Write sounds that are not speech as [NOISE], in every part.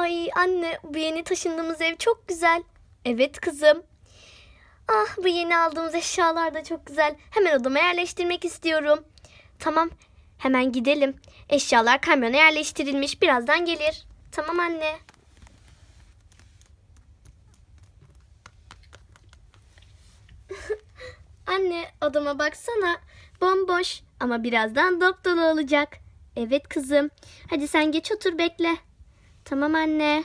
Ay anne bu yeni taşındığımız ev çok güzel. Evet kızım. Ah bu yeni aldığımız eşyalar da çok güzel. Hemen odama yerleştirmek istiyorum. Tamam hemen gidelim. Eşyalar kamyona yerleştirilmiş. Birazdan gelir. Tamam anne. [LAUGHS] Anne odama baksana. Bomboş ama birazdan dop dolu olacak. Evet kızım. Hadi sen geç otur bekle. Tamam anne.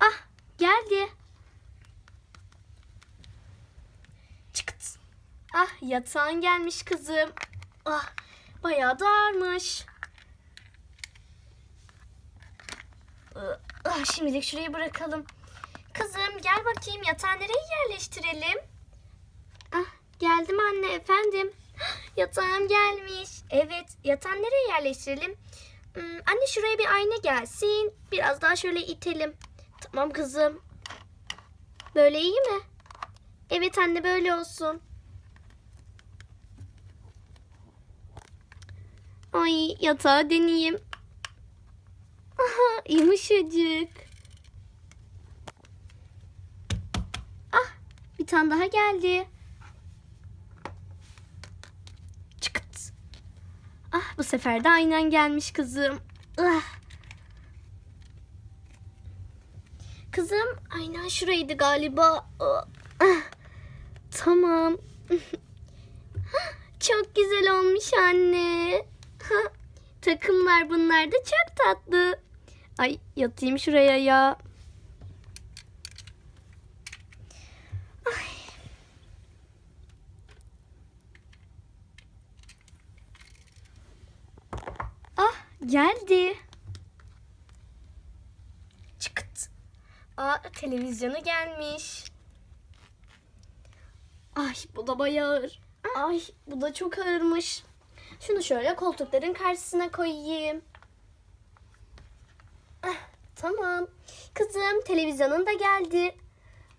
Ah geldi. Çıkıt. Ah yatağın gelmiş kızım. Ah bayağı da ağırmış. Ah, şimdilik şurayı bırakalım. Kızım gel bakayım yatağı nereye yerleştirelim? Ah geldim anne efendim. [GASPS] Yatağım gelmiş. Evet yatağı nereye yerleştirelim? Hmm, anne şuraya bir ayna gelsin. Biraz daha şöyle itelim. Tamam kızım. Böyle iyi mi? Evet anne böyle olsun. Ay yatağı deneyeyim. Aha yumuşacık. Ah bir tane daha geldi. Çıkıt. Ah bu sefer de aynen gelmiş kızım. Ah. Kızım aynen şuraydı galiba. Ah. Tamam. [LAUGHS] Çok güzel olmuş anne. Takımlar bunlar da çok tatlı. Ay yatayım şuraya ya. Geldi. Çıkıt. Aa televizyonu gelmiş. Ay bu da bayağı ağır. Ay bu da çok ağırmış. Şunu şöyle koltukların karşısına koyayım. Ah, tamam. Kızım televizyonun da geldi.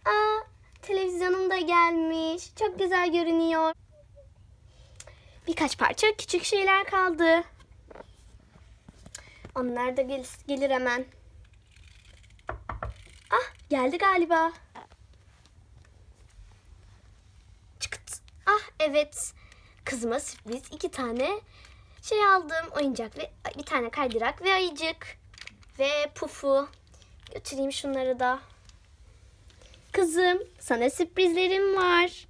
Aa, televizyonum da gelmiş. Çok güzel görünüyor. Birkaç parça küçük şeyler kaldı. Onlar da gel- gelir hemen. Ah geldi galiba. Çıkıt. Ah evet. Kızıma sürpriz iki tane şey aldım. Oyuncak ve bir tane kaydırak ve ayıcık. Ve pufu. Götüreyim şunları da. Kızım sana sürprizlerim var.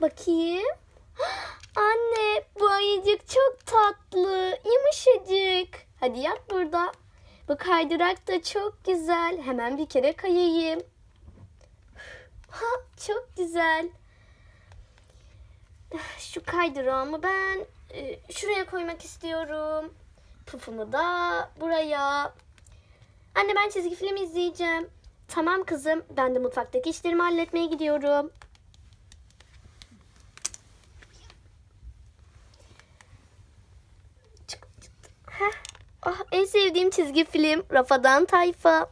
Bakayım. [GASPS] Anne bu tatlı. Yumuşacık. Hadi yat burada. Bu kaydırak da çok güzel. Hemen bir kere kayayım. Ha, çok güzel. Şu kaydırağımı ben e, şuraya koymak istiyorum. Pufumu da buraya. Anne ben çizgi film izleyeceğim. Tamam kızım. Ben de mutfaktaki işlerimi halletmeye gidiyorum. Sevdiğim çizgi film Rafadan Tayfa.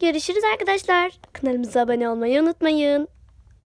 Görüşürüz arkadaşlar. Kanalımıza abone olmayı unutmayın.